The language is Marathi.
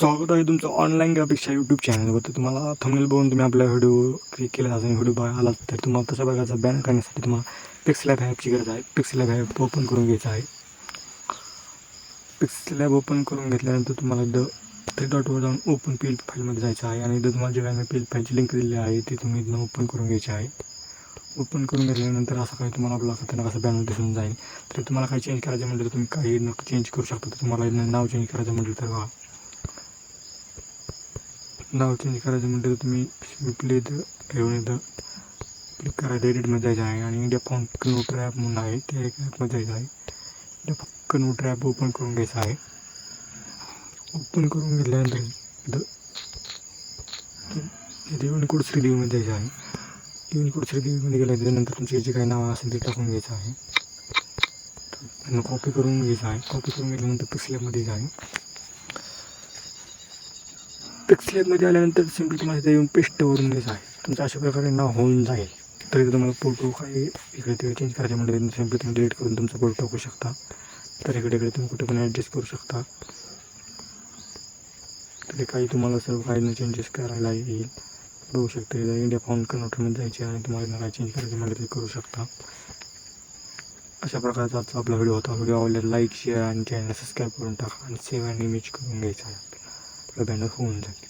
स्वागत आहे तुमचं ऑनलाईन ग्राफिक्सच्या यूट्यूब चॅनलवरती तुम्हाला थंबनेल बघून तुम्ही आपला व्हिडिओ क्लिक केला असेल व्हिडिओ बघायला तर तुम्हाला तशा प्रकारचा बॅन करण्यासाठी तुम्हाला पिक्सल ॲपची गरज आहे. पिक्सल ॲप ओपन करून घ्यायचं आहे. पिक्सल लॅब ओपन करून घेतल्यानंतर तुम्हाला द थ्री डॉटवर जाऊन ओपन पी फाईलमध्ये जायचं आहे आणि इथं तुम्हाला जे काय मी एल फाईलची लिंक दिलेली आहे ती तुम्ही इथनं ओपन करून घ्यायची आहे. ओपन करून घेतल्यानंतर असं काही तुम्हाला आपला खतरनाक असं बॅनर दिसून जाईल. तर तुम्हाला काही चेंज करायचं म्हटलं तर तुम्ही काही चेंज करू शकता. तर तुम्हाला नाव चेंज करायचं म्हटलं तर बघा. नाव चेंज करायचं म्हटलं तर तुम्ही सिम्पली इथं येऊन इथं क्लिक करायचं एडिटमध्ये जायचं आहे आणि इंडिया फॉर्म कन्वर्टर ॲप म्हणून आहे. त्या एक ॲपमध्ये जायचं आहे. इंडिया कन्वर्टर ॲप ओपन करून घ्यायचं आहे. ओपन करून घेतल्यानंतर इथं इथे युनिकोड थ्री जायचं आहे. युनिकोड थ्री मध्ये गेल्यानंतर नंतर तुमचे जे काही नावं असेल ते टाकून घ्यायचं आहे. कॉपी करून घ्यायचं आहे. कॉपी करून घेतल्यानंतर पिक्सलॅबमध्ये आहे. पिक्सलॅबमध्ये आल्यानंतर सिम्पली तुम्हाला इथे येऊन पेस्टवरून घ्यायचं आहे. तुमचं अशा प्रकारे नाव होऊन जाईल. तर इथे तुम्हाला फोटो काही इकडे तिकडे चेंज करायचे म्हटलं तर सिम्पली तुम्ही डिलीट करून तुमचा फोटो टाकू शकता. तर इकडे इकडे तुम्ही कुठे पण ॲडजस्ट करू शकता. तरी काही तुम्हाला सर्व काही चेंजेस करायला येईल. बघू शकता इंडिया फाउंड कन्वर्टरमध्ये जायचे आणि तुम्हाला काही चेंज करायचे म्हटलं ते करू शकता. अशा प्रकारचा आजचा आपला व्हिडिओ होता. व्हिडिओ आवडला लाईक शेअर आणि चॅनल सबस्क्राईब करून टाका आणि सेव्ह आणि इमेज करून घ्यायचा आहे. आपला बॅनर होऊन जाईल